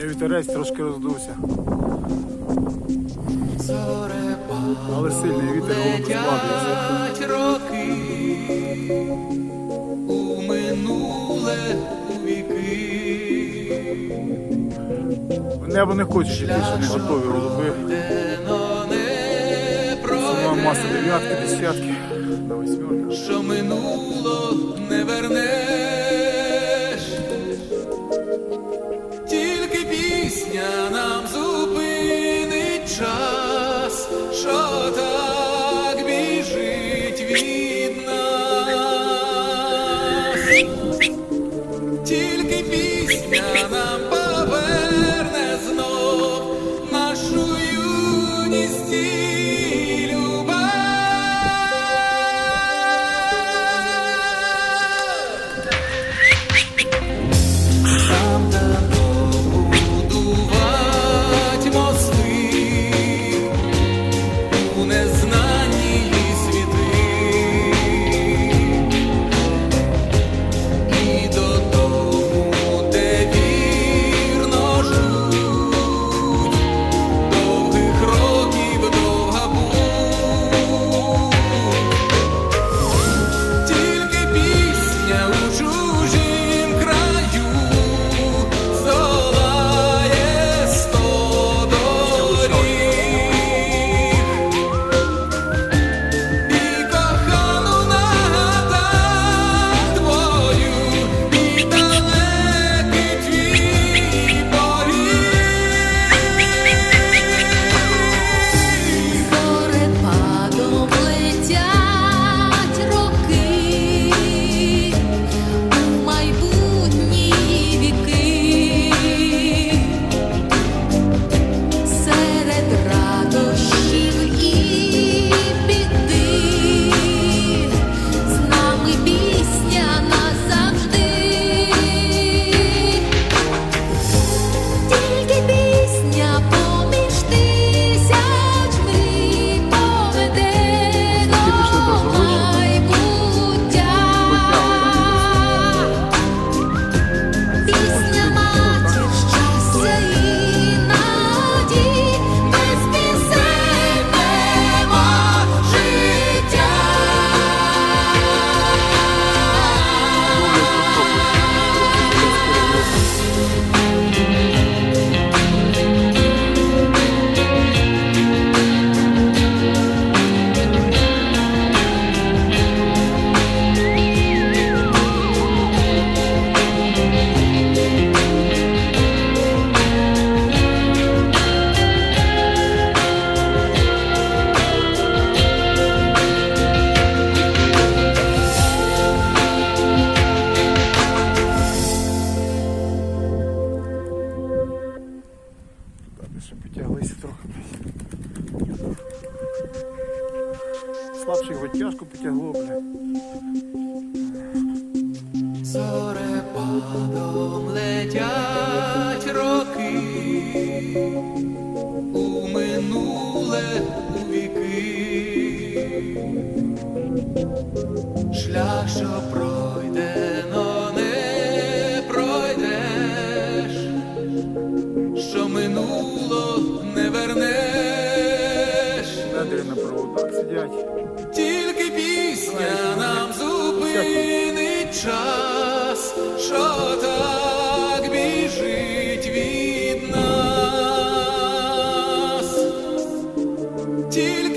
Я вітерець трошки роздувся. Але сильний вітер голуб складується. Летять роки у минуле у віки. В небо не хочеш ще не готові голуби. Сама маса дев'ятки, десятки, на восьмерка. що минуло не вернеш. Біжить ще потяглися трохи. Слабший його тяжко потягло, бля. Зорепадом летять сидять. Тільки пісня нам зупинить час, що так біжить від нас. Тільки